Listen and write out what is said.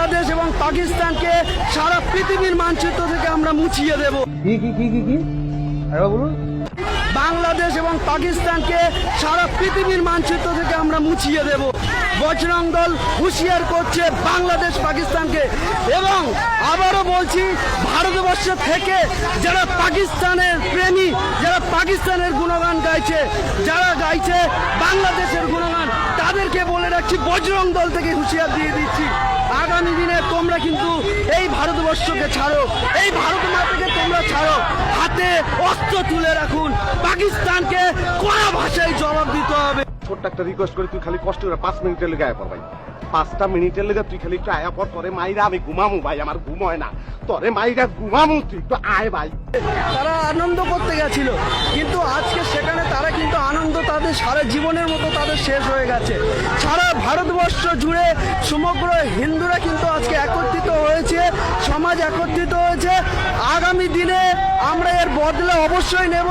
বাংলাদেশ এবং পাকিস্তানকে সারা পৃথিবীর মানচিত্র থেকে আমরা মুছিয়ে দেব। কি কি কি কি কি? বলুন। বাংলাদেশ এবং পাকিস্তানকে সারা পৃথিবীর মানচিত্র থেকে আমরা মুছিয়ে দেব। বজরং দল হুঁশিয়ার করছে বাংলাদেশ পাকিস্তানকে। এবং আবারও বলছি ভারতবর্ষ থেকে যারা পাকিস্তানের প্রেমী যারা পাকিস্তানের গুণগান গাইছে যারা গাইছে বাংলাদেশের গুণগান তাদেরকে বলে রাখছি বজরং দল থেকে হুঁশিয়ার দিয়ে দিচ্ছি আগামী দিনে তোমরা কিন্তু এই ভারতবর্ষকে ছাড়ো এই ভারত মাতাকে তোমরা ছাড়ো। হাতে অস্ত্র তুলে রাখুন পাকিস্তানকে কড়া ভাষায় জবাব দিতে হবে। ছোট্ট একটা রিকোয়েস্ট করে তুই খালি কষ্ট করে পাঁচ মিনিটের লেগে আয়া পর ভাই। পাঁচটা মিনিটের লেগে তুই খালি একটু আয়া পর তোরে মাইরা আমি ঘুমামু ভাই আমার ঘুম হয় না। তোরে মাইরা ঘুমামু তুই একটু আয় ভাই। তারা আনন্দ করতে গেছিল কিন্তু আজকে তাদের সারা জীবনের মতো তাদের শেষ হয়ে গেছে। সারা ভারতবর্ষ জুড়ে সমগ্র হিন্দুরা কিন্তু আজকে একত্রিত হয়েছে, সমাজ একত্রিত হয়েছে। আগামী দিনে আমরা এর বদলে অবশ্যই নেব।